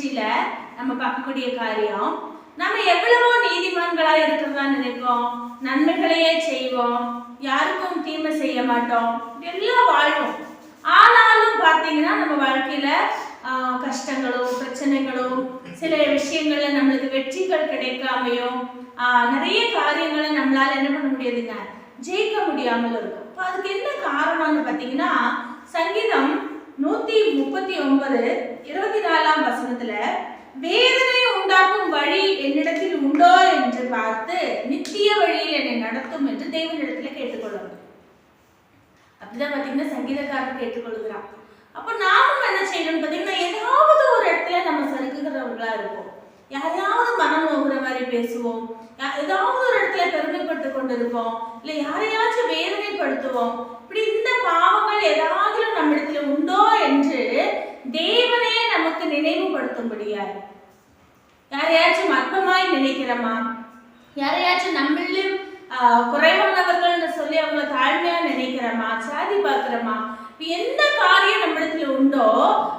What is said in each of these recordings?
நிகழ்ச்சியில நம்ம பார்க்கக்கூடிய காரியம் நம்ம எவ்வளவோ நீதிமான்களா இருக்கிறதா நினைப்போம். நன்மைகளையே செய்வோம். யாருக்கும் தீமை செய்ய மாட்டோம். எல்லாம் வாழ்வோம். ஆனாலும் பார்த்தீங்கன்னா நம்ம வாழ்க்கையில ஆஹ், கஷ்டங்களும் பிரச்சனைகளும் சில விஷயங்கள்ல நம்மளுக்கு வெற்றிகள் கிடைக்காமையும் ஆஹ், நிறைய காரியங்களை நம்மளால என்ன பண்ண முடியாதுங்க? ஜெயிக்க முடியாமல் இருக்கும். இப்போ அதுக்கு என்ன காரணம்னு பார்த்தீங்கன்னா சங்கீதம் நூத்தி முப்பத்தி ஒன்பது இருபத்தி நாலாம் வசனத்துல வேதனை உண்டாக்கும் வழி என்னிடத்தில் உண்டோ என்று பார்த்து நித்திய வழியில் என்னை நடத்தும் என்று தேவனிடத்துல கேட்டுக்கொள்ளணும் அப்படிதான் பாத்தீங்கன்னா சங்கீதக்காரன் கேட்டுக்கொள்கிறான். அப்போ நாமும் என்ன செய்யணும்னு பார்த்தீங்கன்னா ஏதாவது ஒரு இடத்துல நம்ம சறுக்குகிறவர்களா இருப்போம். யாரையாவது மனம் நோகுற மாதிரி பேசுவோம். ஏதாவது ஒரு இடத்துல பெருமைப்பட்டு கொண்டு இருப்போம் இல்லை யாரையாச்சும் வேதனைப்படுத்துவோம். இப்படி இந்த பாவங்கள் ஏதாவது நம்மிடத்துல உண்டோ என்று தேவனே நமக்கு நினைவுபடுத்தும்படியாய் யாரையாச்சும் அற்பமாய் நினைக்கிறோமா? யாரையாச்சும் நம்மளும் ஆஹ், குறைவானவர்கள்னு சொல்லி அவங்கள தாழ்மையா நினைக்கிறோமா? சாதி பார்க்கிறோமா? எந்த காரியம் நம்மிடத்துல உண்டோ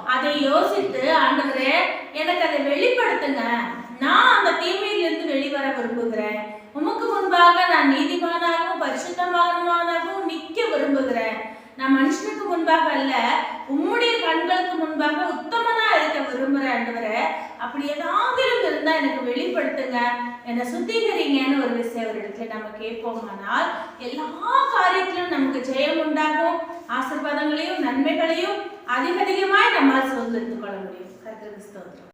அதை யோசித்து ஆண்டவரே எனக்கு அதை வெளிப்படுத்துங்க. நான் அந்த தீமையிலிருந்து வெளிவர விரும்புகிறேன். உமக்கு முன்பாக நான் நீதிமானாகவும் பரிசுத்தமானவனாகவும் நிற்க விரும்புகிறேன். நான் மனுஷனுக்கு முன்பாக அல்ல உம்முடைய கண்களுக்கு முன்பாக ஆண்டவரே அப்படி ஏதாவது இருந்தா எனக்கு வெளிப்படுத்துங்க. என்னை சுத்திகரிங்கன்னு ஒரு விஷயம் ஒரு இடத்துல நம்ம கேட்போமானால் எல்லா காரியத்திலும் நமக்கு ஜெயம் உண்டாகும். ஆசீர்வாதங்களையும் நன்மைகளையும் அதிக அதிகமாய் நம்மால் சொல்லிருந்து கொள்ள முடியும்.